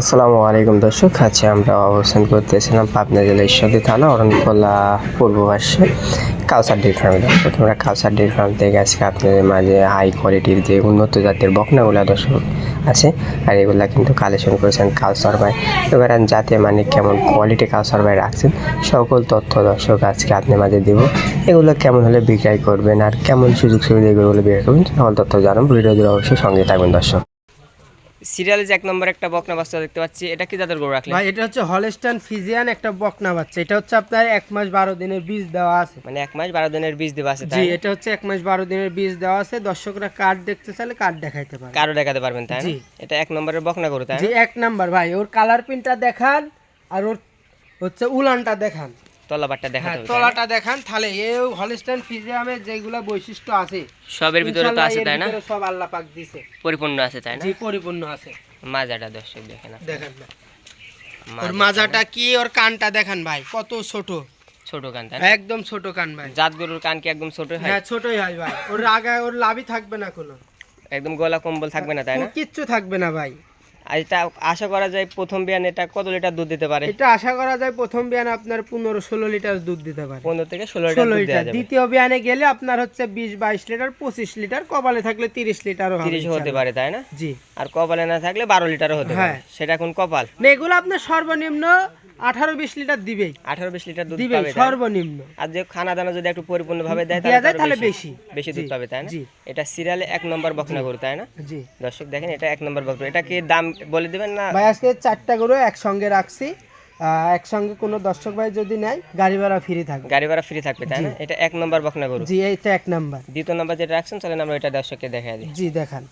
আসসালামু আলাইকুম দর্শক, আজকে আমরা অবস্থান করতেছিলাম পাবনা জেলার ঈশ্বরদী থানা, অরণকোলা পূর্ব পাশে কাউসার ডেট ফার্মে দর্শক আমরা কাউসার ডেট ফার্ম থেকে আজকে আপনাদের মাঝে হাই কোয়ালিটির যে উন্নত জাতের বকনাগুলো দর্শক আছে, আর এগুলা কিন্তু কালেকশন করেছেন কাউসার ভাই। এবার যাতে মানে কেমন কোয়ালিটি কাউসার ভাই রাখছেন, সকল তথ্য দর্শক আজকে আপনার মাঝে দেবো। এগুলো কেমন হলে বিক্রয় করবেন আর কেমন সুযোগ সুবিধা এগুলো বিক্রয় করবেন, সকল তথ্য জানান ভিডিও অবশ্যই সঙ্গে থাকবেন দর্শক। সিরিয়ালে যে এক নম্বর একটা বকনা বাচ্চা দেখতে পাচ্ছি এটা কি তাদের গরু রাখলেন? ভাই এটা হচ্ছে হলস্টান ফিজিয়ান একটা বকনা বাচ্চা। এটা হচ্ছে আপনার এক মাস বারো দিনের বীজ দেওয়া আছে। মানে এক মাস বারো দিনের বীজ দেওয়া আছে জি? এটা হচ্ছে এক মাস বারো দিনের বীজ দেওয়া আছে। দর্শকরা কার্ড দেখতে চাইলে কার্ড দেখাইতে পারে কারও দেখাতে পারবেন তাই জি। এটা এক নম্বরের বকনা গরু তাই জি এক নাম্বার ভাই। ওর কালার প্রিন্টটা দেখান আর ওর হচ্ছে উলানটা দেখান। তলাবারটা দেখাতে হ্যাঁ হবে তলাটা দেখান তাহলে এই হলস্টান ফিজিয়ামের যেগুলা বৈশিষ্ট্য আছে সবের ভিতরে তো আছে তাই না? সব আল্লাহ পাক দিছে। পরিপূর্ণ আছে তাই না? জি পরিপূর্ণ আছে। মাজাটা দর্শক দেখে না দেখেন না। ওর মাজাটা কি ওর কানটা দেখান ভাই কত ছোট। ছোট কান তাই? একদম ছোট কান ভাই। জাত গরুর কান কি একদম ছোট হয়? হ্যাঁ ছোটই হয় ভাই। ওর আগে ওর লাভই থাকবে না কোনো। একদম গলা কম্বল থাকবে না তাই না? কিচ্ছু থাকবে না ভাই। আর এটা আশা করা যায় প্রথম বিয়ান এটা কত লিটার দুধ দিতে পারে? এটা আশা করা যায় প্রথম বিয়ান আপনার পনেরো ষোলো লিটার দুধ দিতে পারে। পনেরো থেকে ষোলো লিটার দুধ লিটার। যাবে। দ্বিতীয় বিয়ানে গেলে আপনার হচ্ছে বিশ বাইশ লিটার পঁচিশ লিটার কপালে থাকলে তিরিশ লিটার হবে তিরিশ হতে পারে তাই না? জি। আর কপালে না থাকলে বারো লিটারও হতে পারে। হ্যাঁ। সেটা এখন কপাল। এগুলো আপনার সর্বনিম্ন আঠারো বিশ লিটার দিবেই আঠারো বিশ লিটার দুধ দিবে পাবে সর্বনিম্ন। আর যে খানা দানা যদি একটু পরিপূর্ণ ভাবে দেয় তাহলে বেশি। বেশি। দুধ পাবে তাই না? এটা সিরিয়ালে এক নম্বর বকনা গরু তাই না? জি। দর্শক দেখেন এটা এক নম্বর বকনা। এটা কি দাম বলে দিবেন না? ভাই আজকে চারটা গরু একসঙ্গে রাখছি। একসঙ্গে কোনো দর্শক ভাই যদি নেয় গাড়ি ভাড়া ফ্রি থাকবে। গাড়ি ভাড়া ফ্রি থাকবে তাই না? এটা এক নম্বর বকনা গরু। জি এইটা এক নাম্বার। দ্বিতীয় নম্বর যেটা রাখছেন চলেন আমরা এটা দর্শককে দেখা দিই। জি দেখান।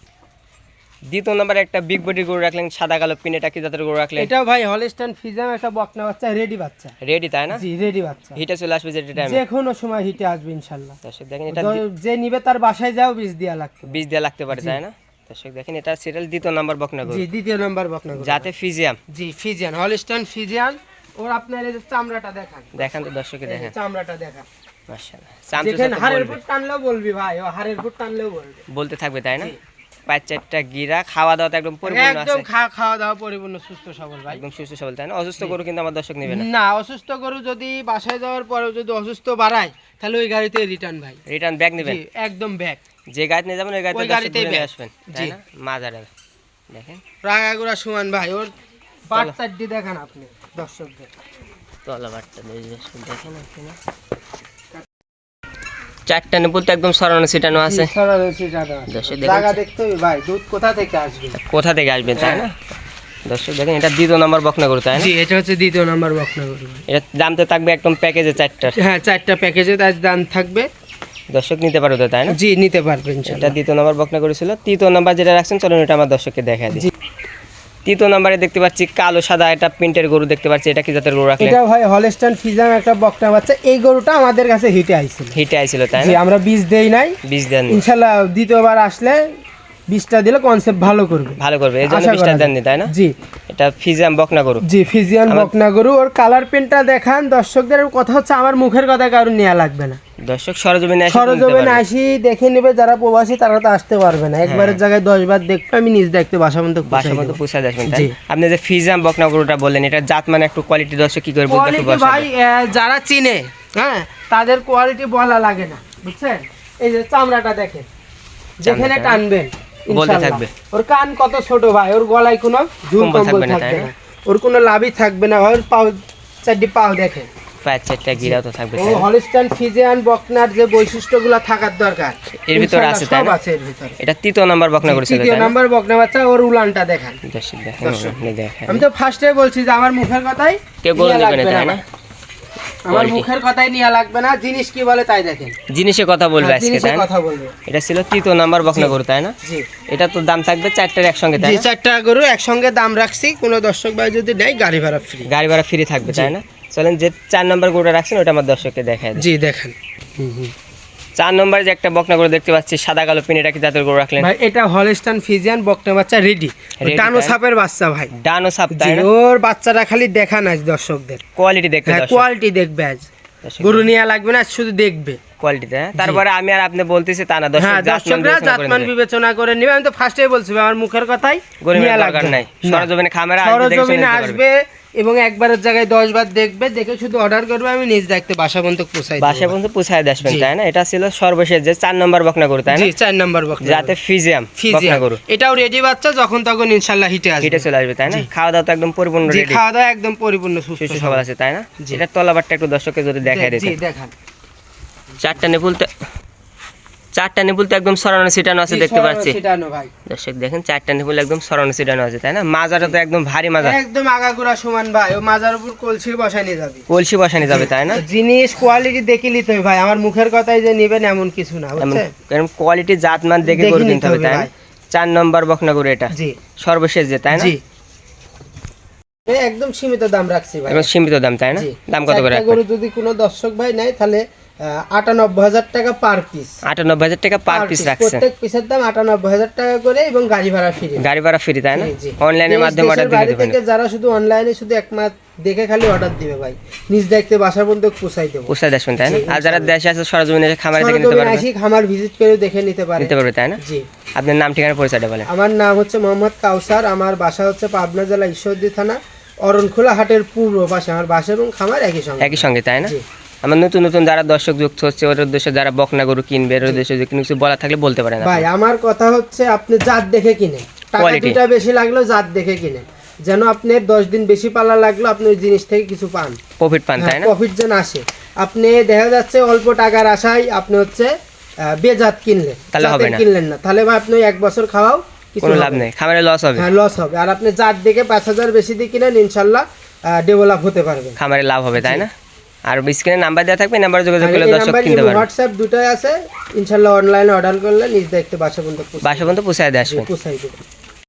দ্বিতীয় নম্বরে একটা বিগ বডি গরু রাখলেন সাদা কালো পিন এটা কি জাতের গরু রাখলেন। এটাও ভাই হলস্টান ফিজাম একটা বকনা বাচ্চা রেডি বাচ্চা। রেডি তাই না? জি রেডি বাচ্চা। হিটে চলে আসবে যেটা টাইমে যে কোনো সময় হিটে আসবে ইনশাল্লাহ। দর্শক দেখেন এটা যে নিবে তার বাসায় যাও বীজ দিয়া লাগবে বীজ দেওয়া লাগতে পারে তাই না? দর্শক দেখেন এটা সিরিয়াল দ্বিতীয় নম্বর বকনা গরু। জি দ্বিতীয় নাম্বার বকনা গরু। যাতে ফিজিয়াম জি ফিজিয়ান হলস্টান ফিজিয়ান ওর আপনার এই যে চামড়াটা দেখান। দেখান তো দর্শকে দেখেন। চামড়াটা দেখান। মাশাআল্লাহ। চামচে দেখেন হাড়ের। ফুট টানলেও বলবি ভাই ও হাড়ের ফুট টানলেও বলবে। বলতে থাকবে তাই না। পাঁচ চারটা গিরা খাওয়া দাওয়া একদম পরিপূর্ণ একদম আছে। খাওয়া খাওয়া দাওয়া পরিপূর্ণ সুস্থ সবল ভাই। একদম সুস্থ সবল তাই না? অসুস্থ গরু কিন্তু আমার দর্শক নেবে না। না অসুস্থ গরু যদি বাসায় যাওয়ার পরেও যদি অসুস্থ বাড়ায় তাহলে ওই গাড়িতে রিটার্ন ভাই। রিটার্ন ব্যাগ নেবেন? একদম ব্যাক যে গাড়ি নিয়ে যাবেন ওই গাড়িতে গাড়িতেই নিয়ে আসবেন তাই। না? মাজারে দেখেন। রাগাগুড়া সুমান ভাই ওর পাট চারটি দেখান আপনি দর্শকদের। তলা বাটটা দেখেন এখানে চারটা নিপুল তো একদম সরানো ছিটানো আছে। কোথা থেকে আসবে? কোথা থেকে আসবে তাই না? দর্শক দেখেন এটা দ্বিতীয় নম্বর বকনা না? জি এটা হচ্ছে দ্বিতীয় নাম্বার বকনা ভাই। এটা দামতে থাকবে একদম প্যাকেজে চারটার। হ্যাঁ চারটা প্যাকেজে তার দাম থাকবে। দর্শক নিতে পারো তো তাই না? জি নিতে পারবেন এটা দ্বিতীয় নম্বর বকনা করেছিল তৃতীয় নম্বর যেটা রাখছেন চলুন এটা আমার দর্শককে দেখা দিই। তৃতীয় নাম্বারে দেখতে পাচ্ছি কালো সাদা একটা প্রিন্টের গরু দেখতে পাচ্ছি। এটা কি জাতের গরু রাখলেন? এটা ভাই হলস্টাইন ফিজাম একটা বকনা বাচ্চা। এই গরুটা আমাদের কাছে হিটে আইছিল। হিটে আইছিল তাই না? আমরা বীজ দেই নাই। বীজ দেন ইনশাআল্লাহ দ্বিতীয়বার আসলে বীজটা দিলে কনসেপ্ট ভালো করবে। ভালো করবে এই জন্য আশা বীজটা দেননি তাই না? জি। এটা ফিজাম বকনা গরু জি ফিজিয়ান বকনা গরু ওর কালার প্রিন্টটা দেখান দর্শকদের কথা হচ্ছে আমার মুখের কথা কারণ নেওয়া লাগবে না। দর্শক সরজমিনে সরজমিনে। আসি দেখে নেবে যারা প্রবাসী তারা তো আসতে পারবে না। একবারের জায়গায় দশ বার দেখবে আমি নিজ দেখতে বাসা পর্যন্ত বাসা মতো পুষা যাবেন তাই আপনি যে ফিজাম বকনা গরুটা বললেন এটা জাত মানে একটু কোয়ালিটি দর্শক কি করে বসা ভাই যারা চিনে হ্যাঁ তাদের কোয়ালিটি বলা লাগে না বুঝছেন? এই যে চামড়াটা দেখেন যেখানে টানবেন বলতে। থাকবে। ওর কান কত ছোট ভাই ওর গলায় কোনো ঝুল কম্বল কম্বল থাকবে না, তাই ওর কোনো লাভই থাকবে না ওর পাও চারটি পাও দেখেন পাঁচ চারটা গিরাও তো থাকবে ও ফিজিয়ান বকনার যে বৈশিষ্ট্যগুলো থাকার দরকার। এর ভিতরে আছে, তাই না? আছে এর ভিতরে। এটা তৃতীয় নাম্বার বকনা করেছিল তৃতীয় নাম্বার বকনা বাচ্চা ওর উলানটা দেখান। দেখেন আমি তো ফার্স্টে বলছি যে আমার মুখের কথাই কেউ নেওয়া না তাই না। আমার মুখের কথাই নিয়া লাগবে না জিনিস কি বলে তাই দেখেন। জিনিসে কথা বলবে হ্যাঁ, আজকে তাই কথা বলবে। এটা ছিল তৃতীয় নাম্বার বকনা গরু তাই না? জি। এটা তো দাম থাকবে চারটার একসঙ্গে তাই চারটা গরু একসঙ্গে দাম রাখছি কোনো দর্শক ভাই যদি নেয় গাড়ি ভাড়া ফ্রি গাড়ি ভাড়া ফ্রি থাকবে তাই না? চলেন যে চার নম্বর গরুটা রাখছেন ওটা আমার দর্শককে দেখায় জি দেখেন। চার নম্বরে যে একটা বকনা গরু দেখতে পাচ্ছি সাদা কালো পিন এটা কি জাতের গরু রাখলেন? ভাই এটা হলস্টান ফিজিয়ান বকনা বাচ্চা রেডি তাই? সাপের বাচ্চা ভাই। ডানো সাপ তাই না? ওর বাচ্চাটা খালি দেখান আজ দর্শকদের। কোয়ালিটি দেখতে হ্যাঁ কোয়ালিটি দেখবে আজ। গরু নেওয়া লাগবে না শুধু দেখবে। কোয়ালিটিতে? তারপরে আমি আর আপনি বলতেছি তা না হ্যাঁ দর্শকরা বিবেচনা করে জাতমান বিবেচনা করে নেবে। আমি তো ফার্স্টেই বলছি আমার মুখের কথাই গরু নেওয়া লাগার নাই। না। সরজমিনে খামারে আসবে এবং একবারের জায়গায় দশ বার দেখবে দেখে শুধু অর্ডার করবে আমি নিজ দেখতে বাসা পর্যন্ত পৌঁছাই বাসা পর্যন্ত পুষায় আসবেন তাই না? এটা ছিল সর্বশেষ যে চার নম্বর বকনা গরু তাই না? চার নম্বর বক্তা যাতে ফিজিয়াম বকনা ফিজিয়াম গরু। এটাও রেডি বাচ্চা যখন তখন ইনশাল্লাহ হিটে আসবে। হিটে চলে আসবে তাই না? খাওয়া দাওয়া তো একদম পরিপূর্ণ রেডি খাওয়া দাওয়া একদম পরিপূর্ণ সুস্থ সবল। আছে তাই না? এটা তলাবারটা একটু দর্শককে যদি দেখাই জি দিতে দেখান। চারটা নিপুলতে চারটা নিপুল তো একদম সরানো সিটানো আছে দেখতে পাচ্ছি। দর্শক দেখেন চারটা নিপুল একদম সরানো সিটানো আছে তাই না? মাজাটা তো একদম ভারী মাজা। একদম আগাগোড়া সমান ভাই ও মাজার উপর কলসি বসাই নিয়ে যাবে। কলসি বসানি যাবে তাই না? জিনিস কোয়ালিটি দেখে নিতে হবে ভাই আমার মুখের কথাই যে নেবেন এমন কিছু না বুঝছেন? এরকম কোয়ালিটি জাতমান দেখে দেখে গরু নিতে কিনতে হবে তাই না? চার নম্বর বকনা এটা। জি। সর্বশেষ যে তাই না? জি। একদম সীমিত দাম রাখছি ভাই। সীমিত দাম তাই না? দাম কত করে? গরু যদি কোনো দর্শক ভাই নাই তাহলে আটানব্বই হাজার টাকা পার পিস আটানব্বই হাজার টাকা পার পিস রাখছেন প্রত্যেক পিসের দাম আটানব্বই হাজার টাকা করে এবং গাড়ি ভাড়া ফ্রি। গাড়ি ভাড়া ফ্রি তাই না। অনলাইনের মাধ্যমে অর্ডার থেকে যারা শুধু অনলাইনে শুধু এক মাস দেখে খালি অর্ডার দিবে ভাই। নিজ দেখতে বাসা পর্যন্ত পৌঁছাই দেবো। দেখবেন তাই না? আর যারা দেশে আছে সরজমিনে এসে খামারে থেকে নিতে পারবে। আসি খামার ভিজিট করে দেখে নিতে পারে। নিতে পারবে তাই না? জি। আপনার নাম ঠিকানা পরিচয়টা বলেন। আমার নাম হচ্ছে মোহাম্মদ কাউসার আমার বাসা হচ্ছে পাবনা জেলা ঈশ্বরদী থানা অরণখোলা হাটের পূর্ব পাশে। আমার বাসা এবং খামার একই সঙ্গে। একই সঙ্গে তাই না। আমার নতুন নতুন যারা দর্শক যুক্ত হচ্ছে ওর উদ্দেশ্যে যারা বকনা গরু কিনবে ওর উদ্দেশ্যে যদি কোনো কিছু বলা থাকলে বলতে পারেন ভাই আমার কথা হচ্ছে আপনি জাত দেখে কিনেন। টাকা দুটা বেশি লাগলেও জাত দেখে কিনেন। যেন আপনার দশ দিন বেশি পালা লাগল আপনি ওই জিনিস থেকে কিছু পান। প্রফিট পান তাই না? প্রফিট যেন আসে। আপনি দেখা যাচ্ছে অল্প টাকার আশায় আপনি হচ্ছে বেজাত কিনলেন। তাহলে হবে না। কিনলেন না। তাহলে ভাই আপনি এক বছর খাওয়াও কিছু কোনো লাভ নেই। খামারে লস হবে। হ্যাঁ লস হবে। আর আপনি জাত দেখে পাঁচ হাজার বেশি দিয়ে কিনেন ইনশাল্লাহ ডেভেলপ হতে পারবে খামারে লাভ হবে তাই না? আর স্ক্রিনে নাম্বার দেওয়া থাকবে নাম্বার যোগাযোগ করলে দর্শক কিনতে পারবে। হোয়াটসঅ্যাপ দুটোই আছে। ইনশাআল্লাহ অনলাইনে অর্ডার করলে নিজ দেখতে বাসা পর্যন্ত বাসা পর্যন্ত দিয়ে আসবে। পৌঁছাই দেবে।